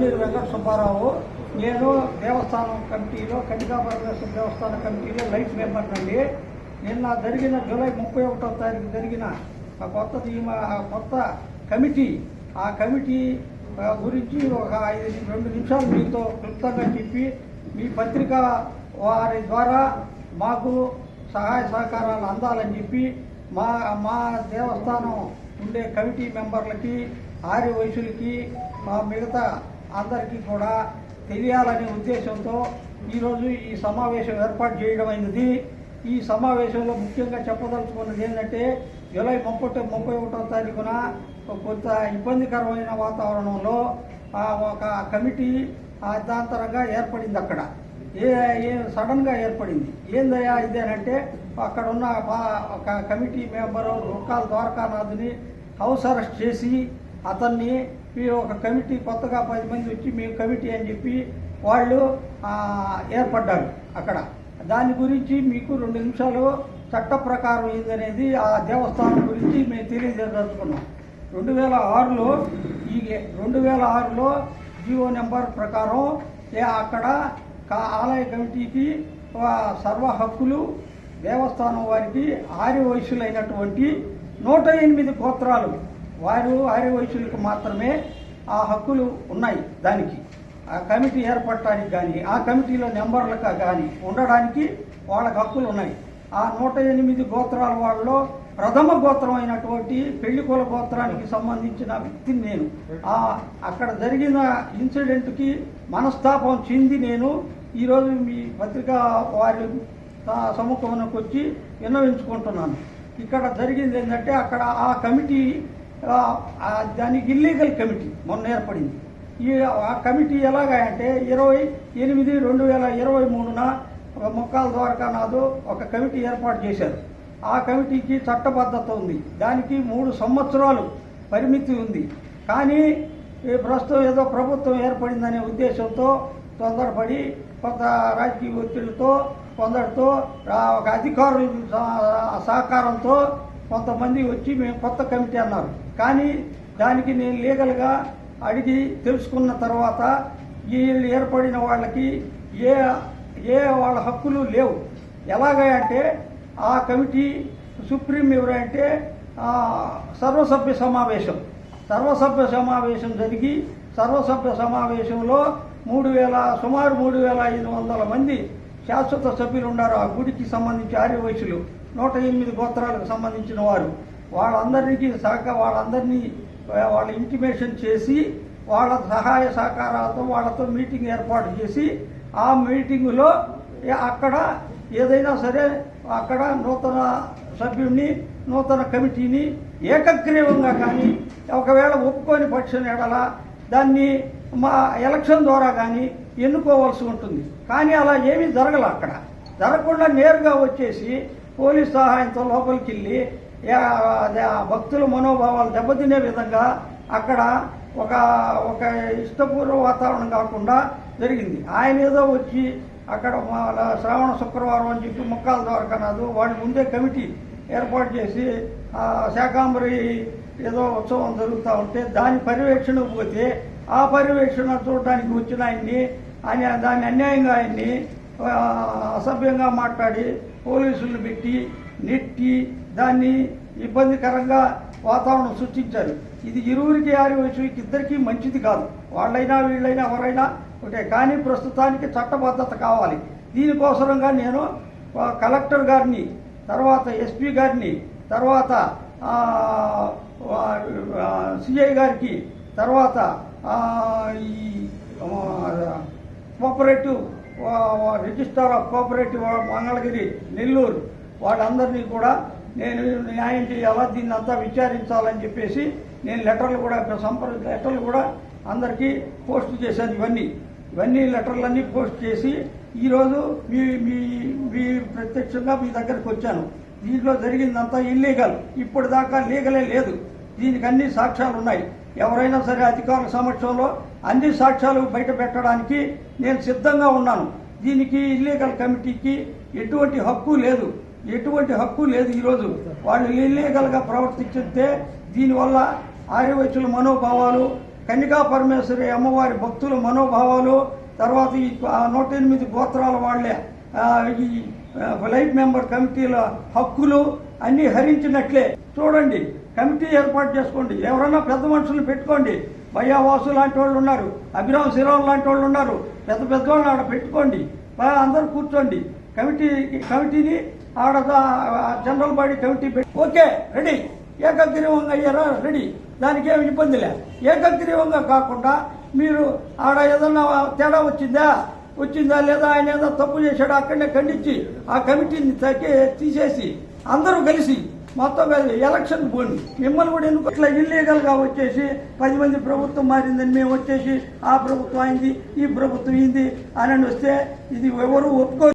సుబ్బారావు. నేను దేవస్థానం కమిటీలో కటికా పరమేశ్వర దేవస్థాన కమిటీలో లైఫ్ మెంబర్ అండి. నిన్న జరిగిన జూలై ముప్పై ఒకటో తారీఖు జరిగిన ఆ కొత్త టీమ ఆ కొత్త కమిటీ ఆ కమిటీ గురించి ఒక ఐదు రెండు నిమిషాలు మీతో క్లుప్తంగా చెప్పి మీ పత్రిక వారి ద్వారా మాకు సహాయ సహకారాలు అందాలని చెప్పి మా మా దేవస్థానం ఉండే కమిటీ మెంబర్లకి ఆర్య వయసులకి మా మిగతా అందరికీ కూడా తెలియాలనే ఉద్దేశంతో ఈరోజు ఈ సమావేశం ఏర్పాటు చేయడం ఈ సమావేశంలో ముఖ్యంగా చెప్పదలుచుకున్నది ఏంటంటే జూలై ముప్పై ముప్పై ఒకటో తారీఖున కొంత ఇబ్బందికరమైన వాతావరణంలో ఒక కమిటీ అర్ధాంతరంగా ఏర్పడింది అక్కడ. ఏ ఏ సడన్గా ఏర్పడింది? ఏందయ్యా ఇదేనంటే అక్కడ ఉన్న ఒక కమిటీ మెంబరు దుర్కాల ద్వారకానాథుని హౌస్ అరెస్ట్ చేసి అతన్ని ఒక కమిటీ కొత్తగా పది మంది వచ్చి మేము కమిటీ అని చెప్పి వాళ్ళు ఏర్పడ్డారు అక్కడ. దాని గురించి మీకు రెండు నిమిషాలు చట్ట ప్రకారం ఏందనేది ఆ దేవస్థానం గురించి మేము తెలియజేయదలుచుకున్నాం. రెండు వేల ఆరులో ఈ రెండు వేల ఆరులో జియో నెంబర్ ప్రకారం ఏ అక్కడ ఆలయ కమిటీకి సర్వ హక్కులు దేవస్థానం వారికి ఆర్య వయసులైనటువంటి నూట ఎనిమిది గోత్రాలు వారు ఆర్య వయసులకు మాత్రమే ఆ హక్కులు ఉన్నాయి దానికి. ఆ కమిటీ ఏర్పడటానికి కానీ ఆ కమిటీలో నెంబర్లకు కానీ ఉండడానికి వాళ్ళకి హక్కులు ఉన్నాయి. ఆ నూట ఎనిమిది గోత్రాల వాళ్ళలో ప్రథమ గోత్రం అయినటువంటి పెళ్ళికొల గోత్రానికి సంబంధించిన వ్యక్తిని నేను. ఆ అక్కడ జరిగిన ఇన్సిడెంట్కి మనస్తాపం చెంది నేను ఈరోజు మీ పత్రిక వారి స- సముఖంలోకి వచ్చి విన్నవించుకుంటున్నాను. ఇక్కడ జరిగింది ఏంటంటే అక్కడ ఆ కమిటీ దానికి ఇల్లీగల్ కమిటీ మొన్న ఏర్పడింది. ఈ ఆ కమిటీ ఎలాగా అంటే ఇరవై ఎనిమిది రెండు వేల ఇరవై మూడున ఒక ముక్కాల ద్వారకానాథు ఒక కమిటీ ఏర్పాటు చేశారు. ఆ కమిటీకి చట్టబద్ధత ఉంది. దానికి మూడు సంవత్సరాలు పరిమితి ఉంది. కానీ ఈ ప్రస్తుతం ఏదో ప్రభుత్వం ఏర్పడిందనే ఉద్దేశంతో తొందరపడి కొంత రాజకీయ ఒత్తిడితో కొందరితో ఒక అధికారుల సహకారంతో కొంతమంది వచ్చి మేము కొత్త కమిటీ అన్నారు. కానీ దానికి నేను లీగల్గా అడిగి తెలుసుకున్న తర్వాత వీళ్ళు ఏర్పడిన వాళ్ళకి ఏ ఏ వాళ్ళ హక్కులు లేవు. ఎలాగా అంటే ఆ కమిటీ సుప్రీం ఎవరంటే సర్వసభ్య సమావేశం. సర్వసభ్య సమావేశం జరిగి సర్వసభ్య సమావేశంలో మూడు వేల సుమారు మూడు వేల ఐదు వందల మంది శాశ్వత సభ్యులు ఉన్నారు. ఆ గుడికి సంబంధించి ఆర్యవయసులు నూట ఎనిమిది గోత్రాలకు సంబంధించిన వారు. వాళ్ళందరికీ సహక వాళ్ళందరినీ వాళ్ళ ఇంటిమేషన్ చేసి వాళ్ళ సహాయ సహకారాలతో వాళ్ళతో మీటింగ్ ఏర్పాటు చేసి ఆ మీటింగులో అక్కడ ఏదైనా సరే అక్కడ నూతన సభ్యుడిని నూతన కమిటీని ఏకగ్రీవంగా కానీ ఒకవేళ ఒప్పుకొని పక్షం ఎడల దాన్ని మా ఎలక్షన్ ద్వారా కానీ ఎన్నుకోవాల్సి ఉంటుంది. కానీ అలా ఏమీ జరగల అక్కడ. జరగకుండా నేరుగా వచ్చేసి పోలీస్ సహాయంతో లోపలికి వెళ్ళి భక్తుల మనోభావాలు దెబ్బతినే విధంగా అక్కడ ఒక ఒక ఇష్టపూర్వ వాతావరణం కాకుండా జరిగింది. ఆయన ఏదో వచ్చి అక్కడ శ్రావణ శుక్రవారం అని చెప్పి ముక్కాల ద్వారకానాథు వాడి ముందే కమిటీ ఏర్పాటు చేసి శాకాంబరి ఏదో ఉత్సవం జరుగుతూ ఉంటే దాని పర్యవేక్షణ పోతే ఆ పర్యవేక్షణ చూడడానికి వచ్చిన ఆయన్ని ఆయన దాన్ని అన్యాయంగా ఆయన్ని అసభ్యంగా మాట్లాడి పోలీసులను పెట్టి నెట్టి దాన్ని ఇబ్బందికరంగా వాతావరణం సృష్టించారు. ఇది ఇరువురికి ఆరి వయసుకి ఇద్దరికీ మంచిది కాదు. వాళ్ళైనా వీళ్ళైనా ఎవరైనా ఒకటే. కానీ ప్రస్తుతానికి చట్టబద్ధత కావాలి. దీనికోసరంగా నేను కలెక్టర్ గారిని తర్వాత ఎస్పీ గారిని తర్వాత సిఐ గారికి తర్వాత ఈ cooperative registrar of cooperative Mangalagiri Nellore వాళ్ళందరినీ కూడా నేను న్యాయం చేయాలా? దీన్ని అంతా విచారించాలని చెప్పేసి నేను లెటర్లు కూడా సంప్ర లెటర్లు కూడా అందరికీ పోస్ట్ చేశాను ఇవన్నీ. ఇవన్నీ లెటర్లన్నీ పోస్ట్ చేసి ఈరోజు మీ మీ మీ ప్రత్యక్షంగా మీ దగ్గరకు వచ్చాను. దీంట్లో జరిగిందంతా ఇల్లీగల్ ఇప్పటిదాకా లీగలే లేదు. దీనికి అన్ని సాక్ష్యాలు ఉన్నాయి. ఎవరైనా సరే అధికారుల సమక్షంలో అన్ని సాక్ష్యాలు బయట పెట్టడానికి నేను సిద్ధంగా ఉన్నాను. దీనికి ఇల్లీగల్ కమిటీకి ఎటువంటి హక్కు లేదు. ఎటువంటి హక్కు లేదు ఈరోజు వాళ్ళు ఇల్లీగల్గా ప్రవర్తించితే దీనివల్ల ఆర్యవైశ్యుల మనోభావాలు కన్నికా పరమేశ్వరి అమ్మవారి భక్తుల మనోభావాలు తర్వాత ఈ నూట ఎనిమిది గోత్రాల వాళ్ళే ఈ లైఫ్ మెంబర్ కమిటీల హక్కులు అన్నీ హరించినట్లే. చూడండి కమిటీ ఏర్పాటు చేసుకోండి. ఎవరన్నా పెద్ద మనుషులు పెట్టుకోండి. భయ్యావాసు లాంటి వాళ్ళు ఉన్నారు అభిరామ్ శ్రీరామ్ లాంటి వాళ్ళు ఉన్నారు. పెద్ద పెద్ద వాళ్ళు ఆడ పెట్టుకోండి. అందరూ కూర్చోండి. కమిటీ కమిటీని ఆడ జనరల్ బాడీ కమిటీ పెట్టి ఓకే రెడీ. ఏకగ్రీవంగా అయ్యారా? రెడీ. దానికి ఏమి ఇబ్బంది లే. ఏకగ్రీవంగా కాకుండా మీరు ఆడ ఏదన్నా తేడా వచ్చిందా? వచ్చిందా లేదా? ఆయన ఏదో తప్పు చేశాడు? అక్కడనే ఖండించి ఆ కమిటీని తగ్గి తీసేసి అందరూ కలిసి మొత్తం కలిసి ఎలక్షన్ పోండి. మిమ్మల్ని కూడా ఎందుకు ఇట్లా ఇల్లీగల్గా వచ్చేసి పది మంది ప్రభుత్వం మారిందని మేము వచ్చేసి ఆ ప్రభుత్వం అయింది ఈ ప్రభుత్వం అయింది అని వస్తే ఇది ఎవరు ఒప్పుకో